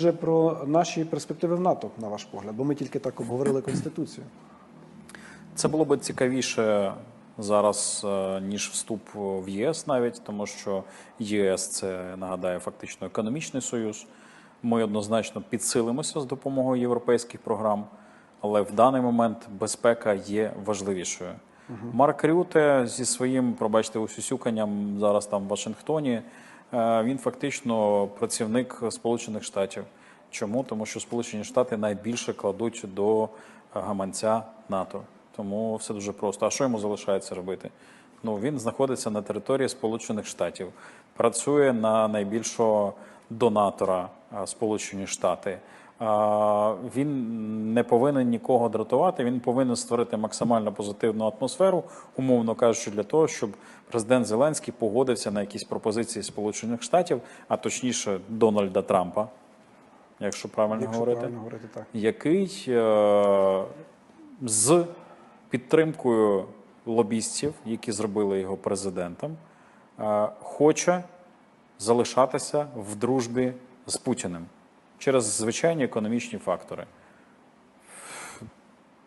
Вже про наші перспективи в НАТО, на ваш погляд, бо ми тільки так обговорили конституцію. Це було б цікавіше зараз, е, ніж вступ в ЄС навіть, тому що ЄС це нагадаю фактично економічний союз. Ми однозначно підсилимося з допомогою європейських програм, але в даний момент безпека є важливішою. Марк Рюте зі своїм, пробачте, усюсюканням зараз там в Вашингтоні. Е, Він фактично працівник Сполучених Штатів. Чому? Тому що Сполучені Штати найбільше кладуть до гаманця НАТО. Тому все дуже просто. А що йому залишається робити? Ну він знаходиться на території Сполучених Штатів, працює на найбільшого донатора Сполучені Штати. Він не повинен нікого дратувати. Він повинен створити максимально позитивну атмосферу, умовно кажучи, для того, щоб президент Зеленський погодився на якісь пропозиції Сполучених Штатів, а точніше Дональда Трампа, якщо правильно Якщо говорити правильно говорити так. який е, з підтримкою лобістів, які зробили його президентом, е, хоче залишатися в дружбі з Путіним через звичайні економічні фактори.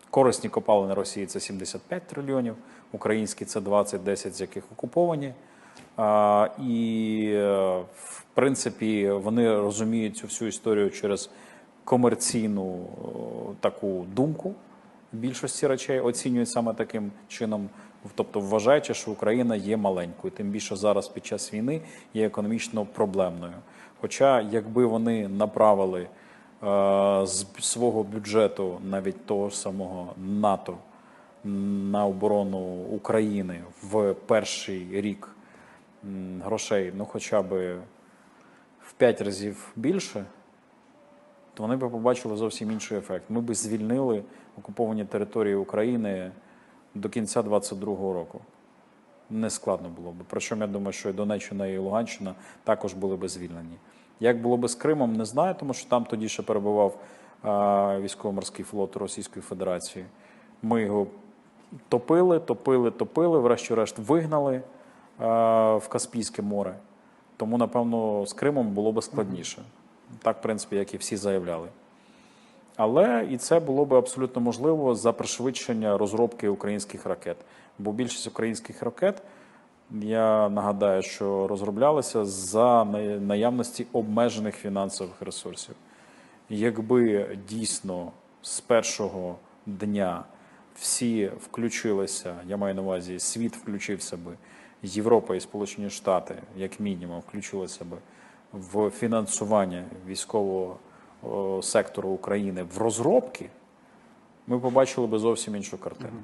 Корисні копалини Росії це 75 трильйонів, українські це 20, 10 з яких окуповані. І, е, в принципі, вони розуміють цю всю історію через комерційну таку думку. Більшості речей оцінюють саме таким чином, тобто вважаючи, що Україна є маленькою, тим більше зараз під час війни є економічно проблемною. Хоча, якби вони направили е, з свого бюджету навіть того самого НАТО на оборону України в перший рік грошей, ну хоча б в 5 разів більше, то вони б побачили зовсім інший ефект. Ми б звільнили окуповані території України до кінця 2022 року. Не складно було б. Причому я думаю, що і Донеччина і Луганщина також були б звільнені. Як було б з Кримом, не знаю, тому що там тоді ще перебував військово-морський флот Російської Федерації. Ми його топили, топили, топили, врешті-решт вигнали а, в Каспійське море. Тому, напевно, з Кримом було б складніше. Так, в принципі, як і всі заявляли. Але і це було б абсолютно можливо за пришвидшення розробки українських ракет. Бо більшість українських ракет, я нагадаю, що розроблялися за наявності обмежених фінансових ресурсів. Якби дійсно з першого дня всі включилися, я маю на увазі, світ включився би, Європа і Сполучені Штати, як мінімум, включилися би в фінансування військового сектору України в розробки, ми побачили би зовсім іншу картину.